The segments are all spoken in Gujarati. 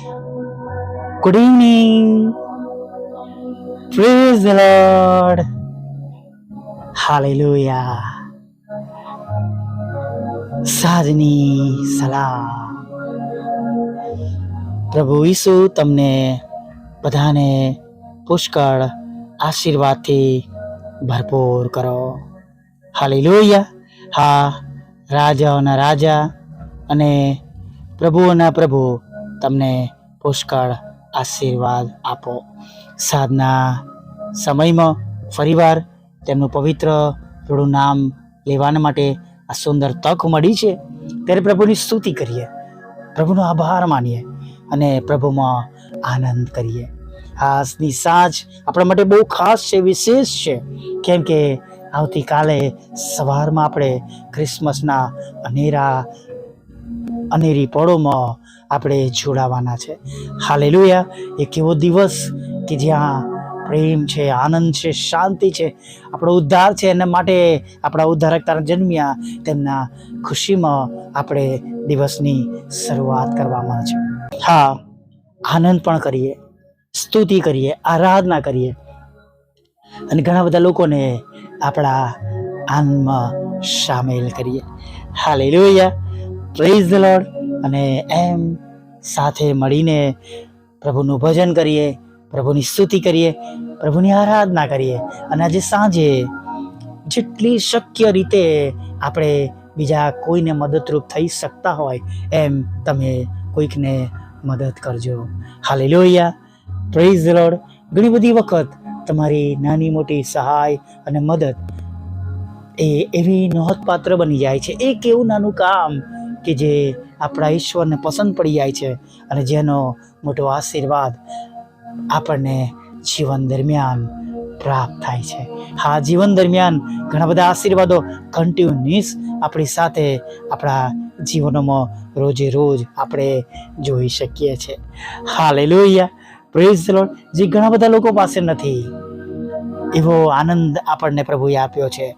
Good evening. Praise the Lord. Hallelujah. સાજની સલામ પ્રભુ ઈસુ તમને બધાને પુષ્કળ આશીર્વાદથી ભરપૂર કરો હાલેલુયા હા, રાજાઓના રાજા અને પ્રભુઓના પ્રભુ તમને પુષ્કળ આશીર્વાદ આપો. સાધના સમયમાં ફરીવાર તેમનું પવિત્ર થોડું નામ લેવાના માટે આ સુંદર તક મળી છે. ત્યારે પ્રભુની સ્તુતિ કરીએ. પ્રભુનો આભાર માનીએ અને પ્રભુમાં આનંદ કરીએ. આજની સાંજ આપણા માટે બહુ ખાસ છે, વિશેષ છે. કેમ કે આવતીકાલે સવારમાં આપણે ક્રિસમસના અનેરા અનેરી પળોમાં આપણે જોડાવાના છે. હાલેલુયા. એક એવો દિવસ કે જ્યાં પ્રેમ છે, આનંદ છે, શાંતિ છે, આપણો ઉદ્ધાર છે એના માટે આપણા ઉદ્ધારક તારા જન્મ્યા તેમના ખુશીમાં આપણે દિવસની શરૂઆત કરવામાં છે. હા, આનંદ પણ કરીએ, સ્તુતિ કરીએ, આરાધના કરીએ. અને ઘણા બધા લોકોને આપણા આનંદમાં સામેલ કરીએ. હાલેલુયા. પ્રેઝ ધ લોર્ડ અને એમ સાથે મળીને પ્રભુનું ભજન કરીએ, પ્રભુની સ્તુતિ કરીએ, પ્રભુની આરાધના કરીએ. અને આજે સાંજે જેટલી શક્ય રીતે આપણે બીજા કોઈને મદદરૂપ થઈ શકતા હોય, એમ તમે કોઈકને મદદ કરજો. હાલેલુયા. પ્રેઝ લોડ ઘણી બધી વખત તમારી નાની મોટી સહાય અને મદદ એ એવી નોંધપાત્ર બની જાય છે. એક એવું નાનું કામ કે જે આપણા ઈશ્વરને પસંદ પડી જાય છે અને જેનો મોટો આશીર્વાદ આપણને જીવન દરમિયાન પ્રાપ્ત થાય છે. હા, જીવન દરમિયાન ઘણા બધા આશીર્વાદો કન્ટિન્યુઅસ આપણી સાથે આપણા જીવનોમાં રોજે રોજ આપણે જોઈ શકીએ છીએ લઈ લોહિયા પ્રેઝ લોર્ડ જે ઘણા બધા લોકો પાસે નથી, એવો આનંદ આપણને પ્રભુએ આપ્યો છે.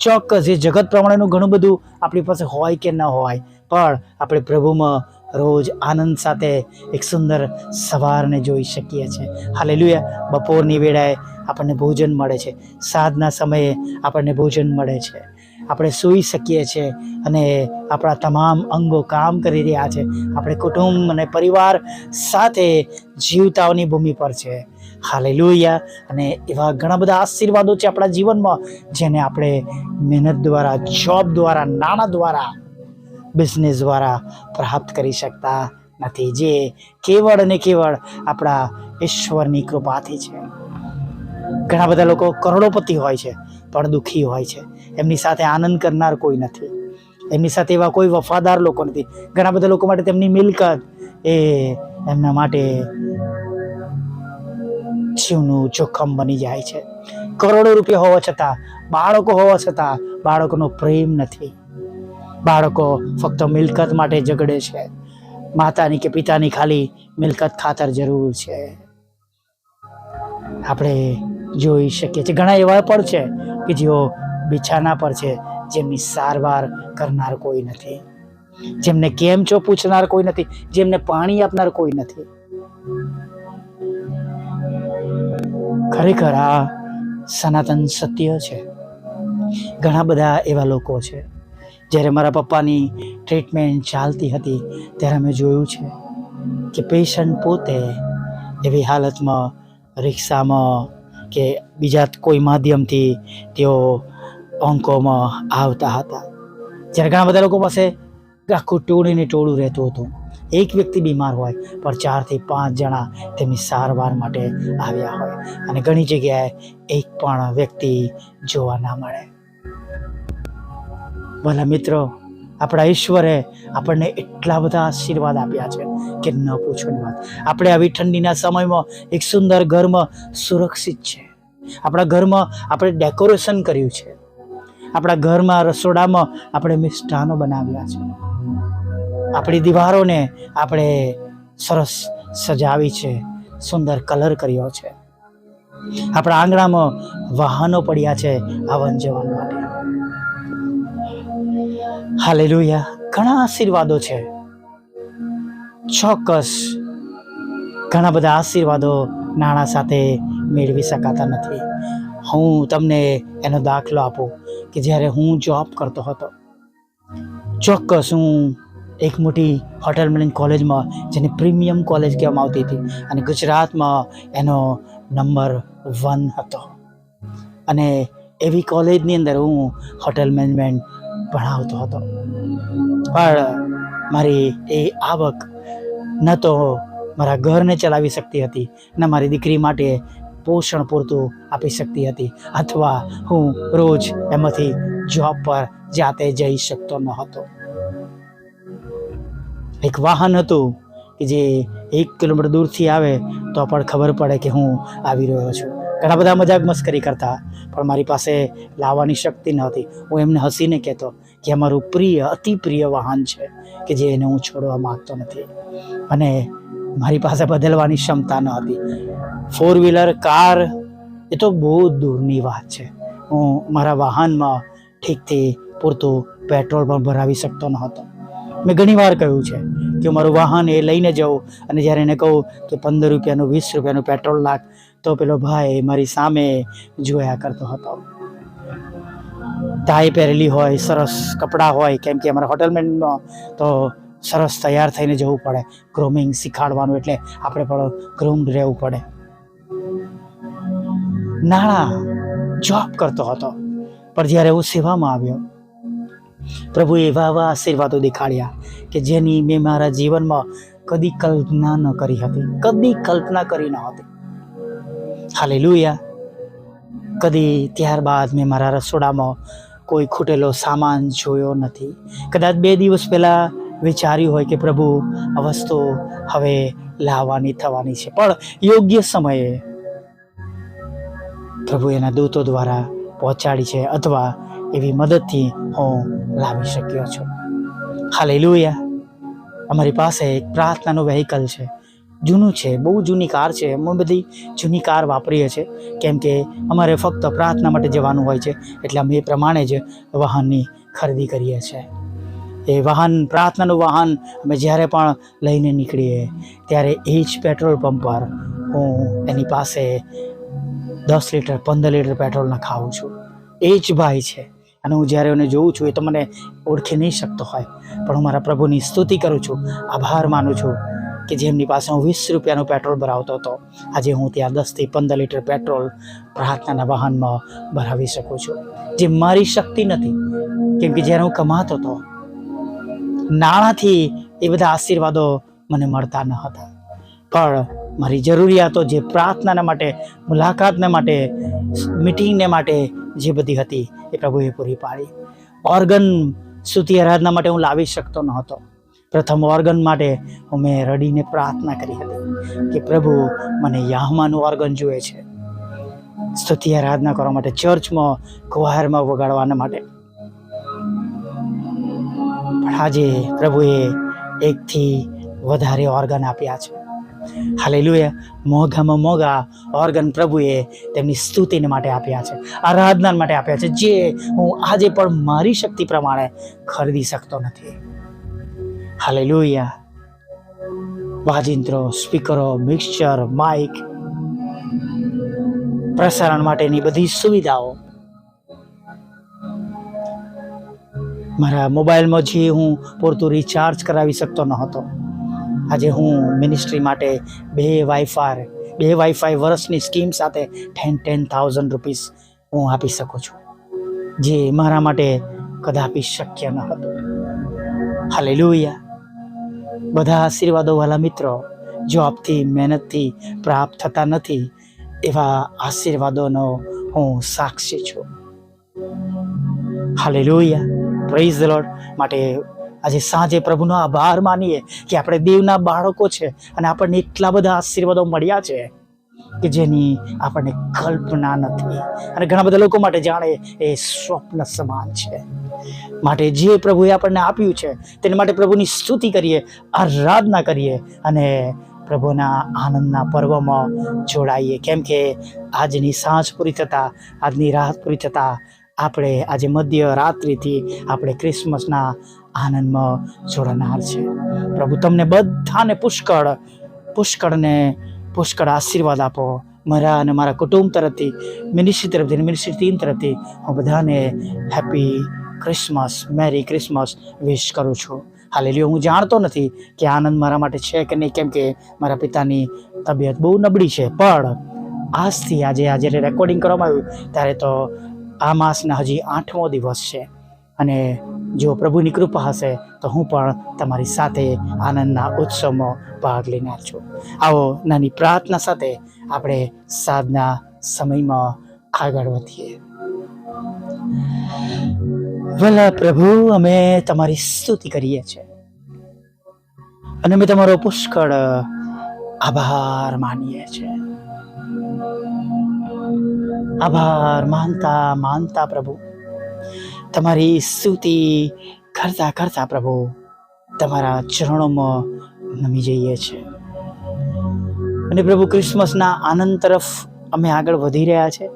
ચોક્કસ, એ જગત પ્રમાણેનું ઘણું બધું આપણી પાસે હોય કે ન હોય પણ આપણે પ્રભુમાં રોજ આનંદ સાથે એક સુંદર સવારને જોઈ શકીએ છીએ. હાલેલુયા. બપોરની વેળાએ આપણને ભોજન મળે છે. સાંજના સમયે આપણને ભોજન મળે છે. આપણે સૂઈ શકીએ છીએ અને આપણા તમામ અંગો કામ કરી રહ્યા છે. આપણે કુટુંબ અને પરિવાર સાથે જીવતાઓની ભૂમિ પર છે. હાલેલુયા. અને એવા ઘણા બધા આશીર્વાદો છે આપણા જીવનમાં, જેને આપણે મહેનત દ્વારા, જોબ દ્વારા, નાણાં દ્વારા બિઝનેસ દ્વારા પ્રાપ્ત કરી શકતા નથી, જે કેવળ અને કેવળ આપણા ઈશ્વરની કૃપાથી છે. ઘણા બધા લોકો કરોડોપતિ હોય છે, પણ દુઃખી હોય છે. એમની સાથે આનંદ કરનાર કોઈ નથી. એમની સાથે એવા કોઈ વફાદાર લોકો નથી. ઘણા બધા લોકો માટે તેમની મિલકત એ એમના માટે જીવનું જોખમ બની જાય છે. કરોડો રૂપિયા હોવા છતાં, બાળકો હોવા છતાં બાળકોનો પ્રેમ નથી. બાળકો ફક્ત મિલકત માટે ઝઘડે છે. માતાની કે પિતાની ખાલી મિલકત ખાતર જરૂર છે. આપણે જોઈ શકીએ છીએ. ઘણા એવા પણ છે કે જેઓ બિછાના પર છે, જેમની સારવાર કરનાર કોઈ નથી. જેમને કેમ છો પૂછનાર કોઈ નથી, જેમને પાણી આપનાર કોઈ નથી. ખરેખર આ સનાતન સત્ય છે. ઘણા બધા એવા લોકો છે જ્યારે મારા પપ્પાની ટ્રીટમેન્ટ ચાલતી હતી, ત્યારે અમે જોયું છે કે પેશન્ટ પોતે એવી હાલતમાં રિક્ષામાં કે બીજા કોઈ માધ્યમથી તેઓ અંકોમાં આવતા હતા. જ્યારે ઘણા બધા લોકો પાસે આખું ટોળીને ટોળું રહેતું હતું. એક વ્યક્તિ બીમાર હોય, પણ ચારથી પાંચ જણા તેમની સારવાર માટે આવ્યા હોય અને ઘણી જગ્યાએ એક પણ વ્યક્તિ જોવા ના મળે. ભલા મિત્રો, આપણા ઈશ્વરે આપણને એટલા બધા આશીર્વાદ આપ્યા છે કે ન પૂછવાની વાત. આપણે આવી ઠંડીના સમયમાં એક સુંદર ઘરમાં સુરક્ષિત છે. આપણા ઘરમાં આપણે ડેકોરેશન કર્યું છે. આપણા ઘરમાં રસોડામાં આપણે મિષ્ટાનો બનાવ્યા છે. આપણી દીવારોને આપણે સરસ સજાવી છે, સુંદર કલર કર્યો છે. આપણા આંગણામાં વાહનો પડ્યા છે આવન જવન માટે. હાલેલુયા. ઘણા આશીર્વાદો છે. ચોક્કસ. ઘણા બધા આશીર્વાદો નાણાં સાથે મેળવી શકાતા નથી. હું તમને એનો દાખલો આપું કે જ્યારે હું જોબ કરતો હતો. ચોક્કસ હું એક મોટી હોટેલ મેનેજમેન્ટ કોલેજમાં જેને પ્રીમિયમ કોલેજ કહેવામાં આવતી હતી અને ગુજરાતમાં એનો નંબર વન હતો. અને એવી કોલેજની અંદર હું હોટેલ મેનેજમેન્ટ ભણાવતો હતો. પણ મારી એ આવક ન તો મારા ઘરને ચલાવી શકતી હતી ન મારી દીકરી માટે પોષણ પૂરતું આપી શકતી હતી અથવા હું રોજ એમાંથી જોબ પર જાતે જઈ શકતો ન હતો. એક વાહન હતું કે જે એક કિલોમીટર દૂરથી આવે તો પણ ખબર પડે કે હું આવી રહ્યો છું. ઘણા બધા મજાક મસ્કરી કરતા પણ મારી પાસે લાવવાની શક્તિ ન હતી. હું એમને હસીને કહેતો કે અમારું પ્રિય, અતિ પ્રિય વાહન છે કે જે એને હું છોડવા માગતો નથી. અને મારી પાસે બદલવાની ક્ષમતા ન હતી. ફોર વ્હીલર કાર એ તો બહુ દૂરની વાત છે. હું મારા વાહનમાં ઠીકથી પૂરતું પેટ્રોલ પણ ભરાવી શકતો ન હતો. મેં ઘણી વાર કહ્યું છે કે મારું વાહન એ લઈને જાઉં અને જ્યારે એને કહું કે પંદર રૂપિયાનું, વીસ રૂપિયાનું પેટ્રોલ નાખ તો પેલો ભાઈ મારી સામે જોયા કરતો હતો. ટાઈ પહેરેલી હોય, સરસ કપડાં હોય, કેમ કે અમારા હોટલમેન્ટમાં તો સરસ તૈયાર થઈને જવું પડે. ગ્રૂમિંગ શીખાડવાનું એટલે આપણે પણ ગ્રૂમ્ડ રહેવું પડે. નાણાં જોબ કરતો હતો, પણ જ્યારે હું સેવામાં આવ્યો, પ્રભુએ એવા એવા આશીર્વાદો દેખાડ્યા કે જેની મેં મારા જીવનમાં કદી કલ્પના ન કરી હતી, કદી કલ્પના કરી ન હતી. હાલેલુયા. કદી ત્યારબાદ મેં મારા રસોડામાં કોઈ ખૂટેલો સામાન જોયો નથી. કદાચ બે દિવસ પહેલાં વિચાર્યું હોય કે પ્રભુ, આ વસ્તુ હવે લાવવાની થવાની છે. પણ યોગ્ય સમયે પ્રભુ એના દૂતો દ્વારા પહોંચાડી છે અથવા એવી મદદથી હું લાવી શક્યો છું. હાલેલુયા. અમારી પાસે એક પ્રાર્થનાનું વેહિકલ છે. જૂનું છે, બહુ જૂની કાર છે. અમે બધી જૂની કાર વાપરીએ છીએ. કેમ કે અમારે ફક્ત પ્રાર્થના માટે જવાનું હોય છે, એટલે અમે એ પ્રમાણે જ વાહનની ખરીદી કરીએ છીએ. એ વાહન, પ્રાર્થનાનું વાહન અમે જ્યારે પણ લઈને નીકળીએ, ત્યારે એ જ પેટ્રોલ પંપ પર હું એની પાસે દસ લીટર, પંદર લીટર પેટ્રોલ નખાવું છું. એ જ ભાઈ છે. અને હું જ્યારે એને જોઉં છું, એ તો મને ઓળખી નહીં શકતો હોય. પણ હું મારા પ્રભુની સ્તુતિ કરું છું. આભાર માનું છું. કે જેમની પાસે હું વીસ રૂપિયાનું પેટ્રોલ ભરાવતો હતો. આજે હું ત્યાં દસથી પંદર લીટર પેટ્રોલ પ્રાર્થનાના વાહનમાં ભરાવી શકું છું. જે મારી શક્તિ નથી, કેમ કે જ્યારે હું કમાતો હતો, નાણાંથી એ બધા આશીર્વાદો મને મળતા ન હતા. પણ મારી જરૂરિયાતો જે પ્રાર્થનાના માટે, મુલાકાતને માટે, મિટિંગને માટે જે બધી હતી, એ પ્રભુએ પૂરી પાડી. ઓર્ગન સ્તુતિ આરાધના માટે હું લાવી શકતો ન હતો. પ્રથમ ઓર્ગન માટે અમે રડીને પ્રાર્થના કરી હતી કે પ્રભુ, મને યાહમાનું ઓર્ગન જોઈએ છે. સ્તુતિ આરાધના કરવા માટે, ચર્ચમાં કુહારમાં વગાડવાના માટે. પણ આજે પ્રભુએ એકથી વધારે ઓર્ગન આપ્યા છે. હાલેલુયા. મોંઘામાં મોંઘા ઓર્ગન પ્રભુએ તેમની સ્તુતિને માટે આપ્યા છે આરાધના માટે આપ્યા છે, જે હું આજે પણ મારી શક્તિ પ્રમાણે ખરીદી શકતો નથી. હાલેલુયા વાજિંત્રો, સ્પીકરો, મિક્સચર, માઇક, પ્રસારણ માટેની બધી સુવિધાઓ. મારા મોબાઈલમાં જે હું પૂરતું રિચાર્જ કરાવી શકતો ન હતો આજે હું મિનિસ્ટ્રી માટે બે વાઈફાઈ બે વાઈફાઈ વર્ષની સ્કીમ સાથે ટેન ટેન થાઉઝન્ડ રૂપીસ હું આપી શકું છું. જે મારા માટે કદાપી શક્ય ન હતું. હાલેલુયા બધા આશીર્વાદોવાળા મિત્રો મિત્રો આપથી મહેનતથી પ્રાપ્ત થતા નથી, એવા આશીર્વાદોનો હું સાક્ષી છું. હાલેલુયા. પ્રેઝ ધ લોર્ડ માટે આજે સાંજે પ્રભુનો આભાર માનીએ કે આપણે દેવના બાળકો છે અને આપણને એટલા બધા આશીર્વાદો મળ્યા છે. કે જેની આપણને કલ્પના નથી. અને ઘણા બધા લોકો માટે જાણે એ સ્વપ્ન સમાન છે. માટે જે પ્રભુએ આપણને આપ્યું છે, તેના માટે પ્રભુની સ્તુતિ કરીએ, આરાધના કરીએ અને પ્રભુના આનંદના પર્વમાં જોડાઈએ. કેમ કે આજની સાંજ પૂરી થતાં, આજની રાત પૂરી થતાં આપણે આજે મધ્ય રાત્રિથી આપણે ક્રિસમસના આનંદમાં જોડાનાર છે. પ્રભુ, તમને બધાને પુષ્કળ, પુષ્કળને પુષ્કળ આશીર્વાદ આપો મારા અને મારા કુટુંબ તરફથી મિનિસ્ટ્રી તરફથી મિનિસ્ટ્રી ટીમ તરફથી હું બધાને happy Christmas merry Christmas wish કરું છું હાલેલુયા હું જાણતો નથી કે આનંદ મારા માટે છે કે નહીં કેમ કે મારા પિતાની તબિયત બહુ નબળી છે પણ આજથી આજે આજે રેકોર્ડિંગ કરવામાં આવ્યું ત્યારે તો આ માસના હજી આઠમો દિવસ છે અને જો પ્રભુની કૃપા હશે, તો હું પણ તમારી સાથે આનંદના ઉત્સવમાં ભાગ લેનાર છું. આવો નાની પ્રાર્થના સાથે આપણે સાધના સમયમાં આગળ વધીએ. ભલા પ્રભુ, અમે તમારી સ્તુતિ કરીએ છીએ. અને અમે તમારો પુષ્કળ આભાર માનીએ છીએ. આભાર માનતા માનતા પ્રભુ. તમારી સ્તુતિ કરતા કરતા પ્રભુ તમારા ચરણોમાં નમી જઈએ છીએ અને પ્રભુ ક્રિસમસના આનંદ તરફ અમે આગળ વધી રહ્યા છે.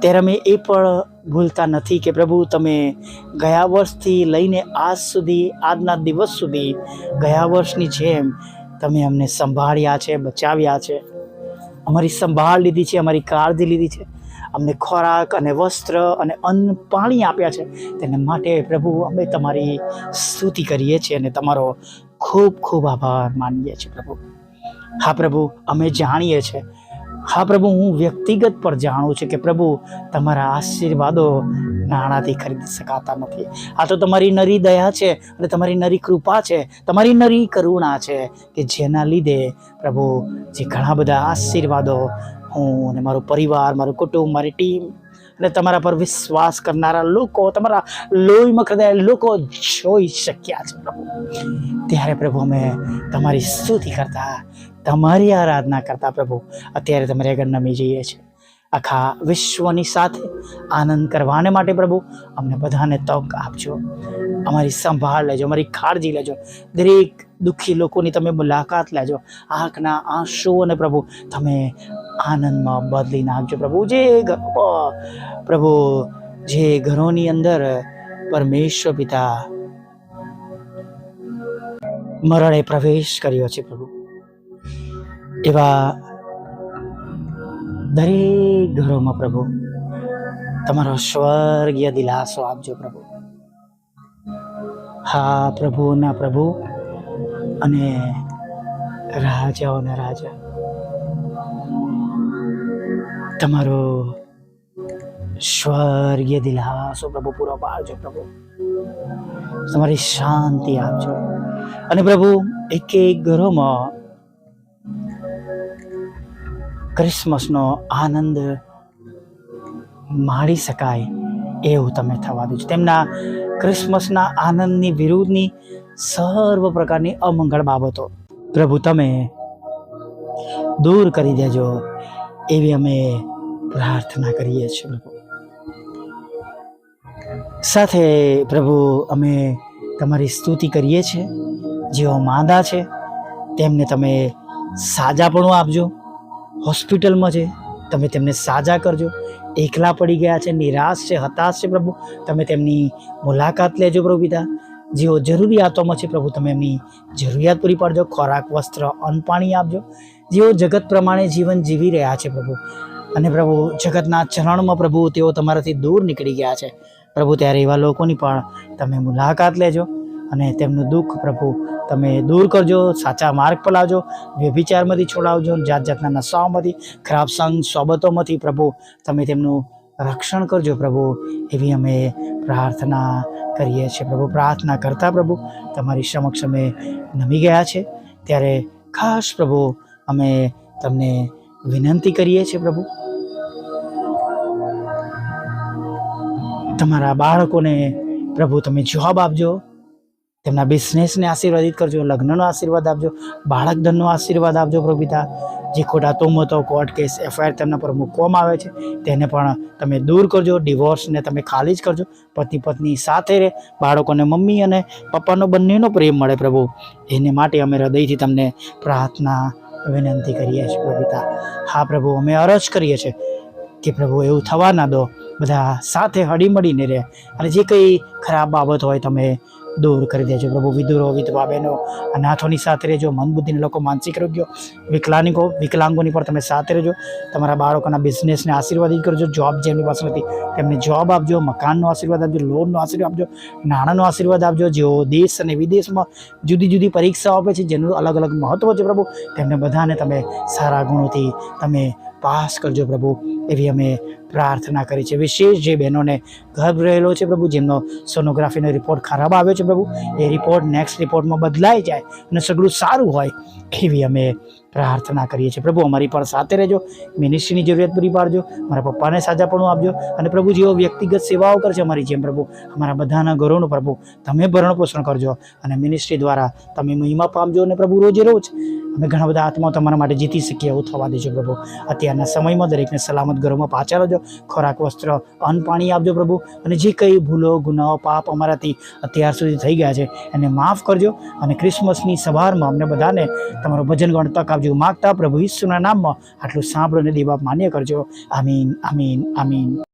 ત્યારે અમે એ પણ ભૂલતા નથી કે પ્રભુ તમે ગયા વર્ષથી લઈને આજ સુધી, આજના દિવસ સુધી ગયા વર્ષની જેમ તમે અમને સંભાળ્યા છે, બચાવ્યા છે. અમારી સંભાળ લીધી છે, અમારી કાળજી લીધી છે. અમને ખોરાક અને વસ્ત્ર અને અન્ન પાણી આપ્યા છે. તેને માટે પ્રભુ અમે તમારી સ્તુતિ કરીએ છીએ અને તમારો ખૂબ ખૂબ આભાર માનીએ છીએ પ્રભુ. હા પ્રભુ, અમે જાણીએ છીએ. હા પ્રભુ, હું વ્યક્તિગત પર જાણું છું કે પ્રભુ તમારા આશીર્વાદો નાણાંથી ખરીદી શકાતા નથી. આ તો તમારી નરી દયા છે અને તમારી નરી કૃપા છે. તમારી નરી કરુણા છે કે જેના લીધે પ્રભુ જે ઘણા બધા આશીર્વાદો હું અને મારો પરિવાર, મારું કુટુંબ, મારી ટીમ અને તમારા પર વિશ્વાસ કરનારા લોકો, તમારા લોહીમાં ખરદાયેલા લોકો જોઈ શક્યા છે પ્રભુ. ત્યારે પ્રભુ અમે તમારી સ્તુતિ કરતા, તમારી આરાધના કરતા પ્રભુ. અત્યારે તમારે આગળ નમી જઈએ છીએ. આખા વિશ્વની સાથે આનંદ કરવાને માટે પ્રભુ, અમને બધાને તક આપજો. અમારી સંભાળ લેજો, અમારી કાળજી લેજો. દરેક દુઃખી લોકોની તમે મુલાકાત લેજો. આંખના આંસુઓને પ્રભુ, તમે આનંદમાં બદલી નાખજો. પ્રભુ, જે પ્રભુ, જે ઘરોની અંદર પરમેશ્વર પિતા મરણે પ્રવેશ કર્યો છે પ્રભુ. એવા દરેક ઘરોમાં પ્રભુ, તમારો સ્વર્ગીય દિલાસો આપજો પ્રભુ. હા પ્રભુના પ્રભુ અને રાજાઓના રાજા. તમારો સ્વર્ગીય દિલાસો પ્રભુ, પૂરો પાડજો પ્રભુ. તમારી શાંતિ આપજો. અને પ્રભુ એક એક ઘરોમાં ક્રિસમસનો આનંદ માણી શકાય એવું તમે થવા દેજો તેમના ક્રિસમસના આનંદની વિરુદ્ધની સર્વ પ્રકારની અમંગળ બાબતો. પ્રભુ, તમે દૂર કરી દેજો એવી અમે પ્રાર્થના કરીએ છીએ, પ્રભુ. સાથે પ્રભુ, અમે તમારી સ્તુતિ કરીએ છીએ. જેઓ માંદા છે, તેમને તમે સાજાપણું આપજો. હોસ્પિટલમાં છે, તમે તેમને સાજા કરજો. એકલા પડી ગયા છે, નિરાશ છે, હતાશ છે, પ્રભુ. તમે તેમની મુલાકાત લેજો, પ્રભુ પિતા. જેઓ જરૂરિયાતોમાં છે, પ્રભુ તમે એમની જરૂરિયાત પૂરી પાડજો. ખોરાક, વસ્ત્ર, અન્ન આપજો. જેઓ જગત પ્રમાણે જીવન જીવી રહ્યા છે, પ્રભુ. અને પ્રભુ, જગતના ચરણમાં પ્રભુ, તેઓ તમારાથી દૂર નીકળી ગયા છે. પ્રભુ, ત્યારે એવા લોકોની પણ તમે મુલાકાત લેજો અને તેમનું દુઃખ, પ્રભુ, તમે દૂર કરજો, સાચા માર્ગ પર લાવજો, વ્યભિચારમાંથી છોડાવજો જાત જાતના નશાઓમાંથી, ખરાબ સંગ, સોબતોમાંથી, પ્રભુ, તમે તેમનું રક્ષણ કરજો, પ્રભુ. એવી અમે પ્રાર્થના કરીએ છીએ. પ્રભુ, પ્રાર્થના કરતા પ્રભુ, તમારી સમક્ષ અમે નમી ગયા છે. ત્યારે ખાસ પ્રભુ, અમે તમને વિનંતી કરીએ છીએ પ્રભુ. તમારા બાળકોને પ્રભુ, તમે જવાબ આપજો. તેમના બિઝનેસને આશીર્વાદિત કરજો, લગ્નનો આશીર્વાદ આપજો બાળક ધનનો આશીર્વાદ આપજો પ્રભુ પિતા જે ખોટા તોમતો કોર્ટ કેસ એફઆઈઆર તેમના પર મૂકવામાં આવે છે, તેને પણ તમે દૂર કરજો, ડિવોર્સને તમે ખાલી જ કરજો. પતિ પત્ની સાથે રહે, બાળકોને મમ્મી અને પપ્પાનો બંનેનો પ્રેમ મળે પ્રભુ. એને માટે અમે હૃદયથી તમને પ્રાર્થના, વિનંતી કરીએ છીએ પ્રભુ હા પ્રભુ, અમે અરજ કરીએ છીએ કે પ્રભુ એવું થવા ના દો. બધા સાથે હળીમળીને રહે. અને જે કંઈ ખરાબ બાબત હોય, તમે દૂર કરી દેજો પ્રભુ વિદુરો વિધવા બહેનો અનાથોની સાથે રહેજો મન બુદ્ધિના લોકો માનસિક રોગ્યો વિકલાંગો, વિકલાંગોની પણ તમે સાથે રહેજો. તમારા બાળકોના બિઝનેસને આશીર્વાદિત કરજો જોબ જેમની પાસે નથી, તેમને જોબ આપજો, મકાનનો આશીર્વાદ આપજો લોનનો આશીર્વાદ આપજો, નાણાંનો આશીર્વાદ આપજો, જેઓ દેશ અને વિદેશમાં જુદી જુદી પરીક્ષાઓ આપે છે, જેનું અલગ અલગ મહત્ત્વ છે પ્રભુ, તેમને બધાને તમે સારા ગુણોથી તમે પાસ કરજો પ્રભુ, એવી અમે પ્રાર્થના કરી છે. વિશેષ જે બહેનોને ગર્ભ રહેલો છે પ્રભુ, જેમનો સોનોગ્રાફીનો રિપોર્ટ ખરાબ આવ્યો છે પ્રભુ, એ રિપોર્ટ નેક્સ્ટ રિપોર્ટમાં બદલાઈ જાય અને સગળું સારું હોય, એવી અમે પ્રાર્થના કરીએ છીએ. પ્રભુ, અમારી પણ સાથે રહેજો. મિનિસ્ટ્રીની જરૂરિયાત પૂરી પાડજો. મારા પપ્પાને સાજાપણું આપજો. અને પ્રભુ, જેઓ વ્યક્તિગત સેવાઓ કરશે અમારી જેમ, પ્રભુ, અમારા બધાના ઘરોનું, પ્રભુ, તમે ભરણ પોષણ કરજો. અને મિનિસ્ટ્રી દ્વારા તમે મહિમા પામજો અને પ્રભુ, રોજે રોજ અમે ઘણા બધા આત્માઓ તમારા માટે જીતી શકીએ એવું થવા દેજો, પ્રભુ. અત્યારના સમયમાં દરેકને સલામત ઘરોમાં પાછા રહેજો ખોરાક, વસ્ત્ર, અન્ન, પાણી આપજો, પ્રભુ. અને જે કંઈ ભૂલો, ગુનાઓ, પાપ અમારાથી અત્યાર સુધી થઈ ગયા છે, એને માફ કરજો. અને ક્રિસમસની સવારમાં અમને બધાને તમારો ભજન ગણ તક આપજો. માગતા પ્રભુ ઈસુના નામમાં આટલું સાંભળો ને દેવા માન્ય કરજો. આમીન આમીન આમીન.